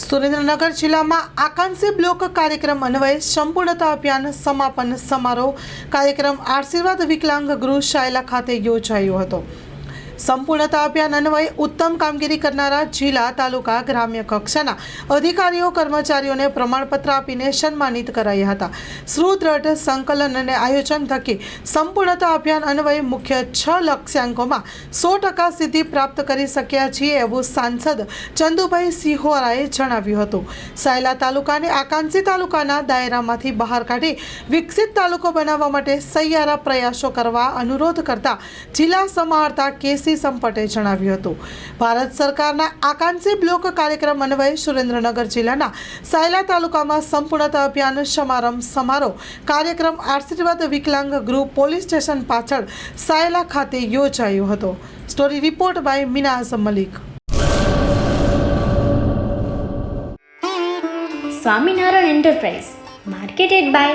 સુરેન્દ્રનગર જિલ્લામાં આકાંક્ષી બ્લોક કાર્યક્રમ અન્વયે સંપૂર્ણતા અભિયાન સમાપન સમારોહ કાર્યક્રમ આશીર્વાદ વિકલાંગ ગૃહ શાયલા ખાતે યોજાયો હતો. સંપૂર્ણતા અભિયાન અન્વયે ઉત્તમ કામગીરી કરનારા જિલ્લા, તાલુકા, ગ્રામ્ય કક્ષાના અધિકારીઓ, કર્મચારીઓને પ્રમાણપત્ર આપીને સન્માનિત કરાયા હતા. સુદૃઢ સંકલન અને આયોજન થકી સંપૂર્ણતા અભિયાન અન્વયે મુખ્ય છ લક્ષ્યાંકોમાં સો ટકા સિદ્ધિ પ્રાપ્ત કરી શક્યા છીએ એવું સાંસદ ચંદુભાઈ સિહોરાએ જણાવ્યું હતું. સાયલા તાલુકાને આકાંક્ષી તાલુકાના દાયરામાંથી બહાર કાઢી વિકસિત તાલુકો બનાવવા માટે સહિયારા પ્રયાસો કરવા અનુરોધ કરતા જિલ્લા સમાહર્તા કેસી સંપટે જણાવ્યું હતું. ભારત સરકારના આકાંક્ષી બ્લોક કાર્યક્રમ અન્વયે સુરેન્દ્રનગર જિલ્લાના સાયલા તાલુકામાં સંપૂર્ણતા અભિયાન સમારંભ સમારોહ કાર્યક્રમ આશીર્વાદ વિકલાંગ ગૃહ પોલીસ સ્ટેશન પાછળ સાયલા ખાતે યોજાયો હતો. Story report by Minaz Malik. Swaminarayan enterprise, marketed by